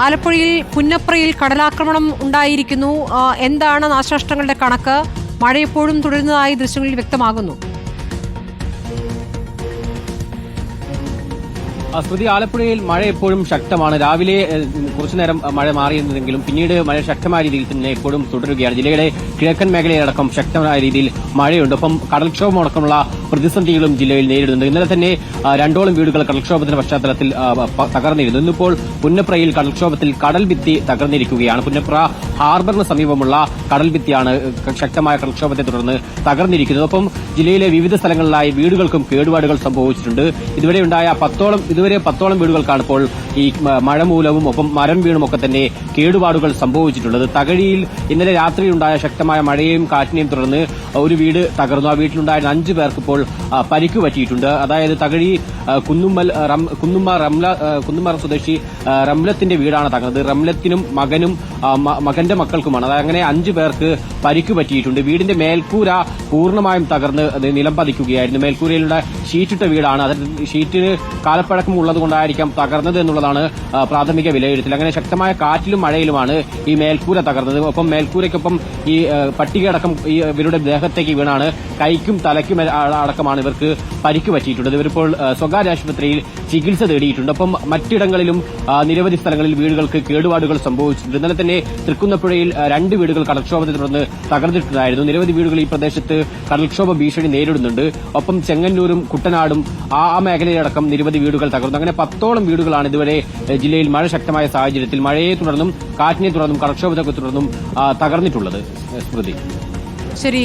ആലപ്പുഴയിൽ പുന്നപ്രയിൽ കടലാക്രമണം ഉണ്ടായിരിക്കുന്നു. എന്താണ് നാശനഷ്ടങ്ങളുടെ കണക്ക്? മഴ ഇപ്പോഴും തുടരുന്നതായി ദൃശ്യങ്ങളിൽ വ്യക്തമാകുന്നു. സ്മൃതി ആലപ്പുഴയിൽ മഴ എപ്പോഴും ശക്തമാണ്. രാവിലെ കുറച്ചുനേരം മഴ മാറിയിരുന്നെങ്കിലും പിന്നീട് മഴ ശക്തമായ രീതിയിൽ തന്നെ എപ്പോഴും തുടരുകയാണ്. ജില്ലയുടെ കിഴക്കൻ മേഖലയിലടക്കം ശക്തമായ രീതിയിൽ മഴയുണ്ട്. ഒപ്പം കടൽക്ഷോഭം അടക്കമുള്ള പ്രതിസന്ധികളും ജില്ലയിൽ നേരിടുന്നുണ്ട്. ഇന്നലെ തന്നെ രണ്ടോളം വീടുകൾ കടൽക്ഷോഭത്തിന്റെ പശ്ചാത്തലത്തിൽ തകർന്നിരുന്നു. ഇന്നിപ്പോൾ പുന്നപ്രയിൽ കടൽക്ഷോഭത്തിൽ കടൽ ഭിത്തി തകർന്നിരിക്കുകയാണ്. പുന്നപ്ര ഹാർബറിന് സമീപമുള്ള കടൽ ഭിത്തിയാണ് ശക്തമായ കടൽക്ഷോഭത്തെ തുടർന്ന് തകർന്നിരിക്കുന്നത്. ഒപ്പം ജില്ലയിലെ വിവിധ സ്ഥലങ്ങളിലായി വീടുകൾക്കും കേടുപാടുകൾ സംഭവിച്ചിട്ടുണ്ട്. ഇതുവരെ ഉണ്ടായ പത്തോളം ഇതുവരെ പത്തോളം വീടുകൾക്കാണ് ഇപ്പോൾ ഈ മഴ മൂലവും ഒപ്പം മരം വീണും ഒക്കെ തന്നെ കേടുപാടുകൾ സംഭവിച്ചിട്ടുള്ളത്. തകഴിയിൽ ഇന്നലെ രാത്രിയുണ്ടായ ശക്തമായ മഴയെയും കാറ്റിനെയും തുടർന്ന് ഒരു വീട് തകർന്നു. ആ വീട്ടിലുണ്ടായിരുന്ന അഞ്ചു പേർക്ക് ഇപ്പോൾ പരിക്ക് പറ്റിയിട്ടുണ്ട്. അതായത് തകഴി കുന്നുമ്മൽ കുന്നുമ്മ റംല കുന്നുമ്മ സ്വദേശി റംലത്തിന്റെ വീടാണ് തകർന്നത്. റംലത്തിനും മകനും ആ, മകന്റെ മക്കൾക്കുമാണ്. അതായത് അങ്ങനെ അഞ്ചു പേർക്ക് പരിക്ക് പറ്റിയിട്ടുണ്ട്. വീടിന്റെ മേൽക്കൂര പൂർണമായും തകർന്ന് നിലം പതിക്കുകയായിരുന്നു. മേൽക്കൂരയിലുള്ള ഷീറ്റിട്ട വീടാണ്. അത് ഷീറ്റിന് കാലപ്പഴക്കം ഉള്ളത് കൊണ്ടായിരിക്കാം തകർന്നത് എന്നുള്ളതാണ് പ്രാഥമിക വിലയിരുത്തൽ. അങ്ങനെ ശക്തമായ കാറ്റിലും മഴയിലുമാണ് ഈ മേൽക്കൂര തകർന്നത്. ഒപ്പം മേൽക്കൂരയ്ക്കൊപ്പം ഈ പട്ടികയടക്കം ഈ ഇവരുടെ ദേഹത്തേക്ക് വീണാണ്. കൈക്കും തലയ്ക്കും അടക്കമാണ് ഇവർക്ക് പരിക്ക് പറ്റിയിട്ടുള്ളത്. ഇവരിപ്പോൾ സ്വകാര്യ ആശുപത്രിയിൽ ചികിത്സ തേടിയിട്ടുണ്ട്. ഒപ്പം മറ്റിടങ്ങളിലും നിരവധി സ്ഥലങ്ങളിൽ വീടുകൾക്ക് കേടുപാടുകൾ സംഭവിച്ചിട്ടുണ്ട്. ഇന്നലെ തന്നെ തൃക്കുന്നപ്പുഴയിൽ രണ്ട് വീടുകൾ കടൽക്ഷോഭത്തെ തുടർന്ന് തകർന്നിട്ടുണ്ടായിരുന്നു. നിരവധി വീടുകൾ ഈ പ്രദേശത്ത് കടൽക്ഷോഭ ഭീഷണി നേരിടുന്നുണ്ട്. ഒപ്പം ചെങ്ങന്നൂരും കുട്ടനാടും ആ മേഖലയിലടക്കം നിരവധി വീടുകൾ തകർന്നു. അങ്ങനെ പത്തോളം വീടുകളാണ് ഇതുവരെ ജില്ലയിൽ മഴ ശക്തമായ സാഹചര്യത്തിൽ മഴയെ തുടർന്നും കാറ്റിനെ തുടർന്നും കടക്ഷോഭത്തെ തുടർന്നും തകർന്നിട്ടുള്ളത്. സ്മൃതി. ശരി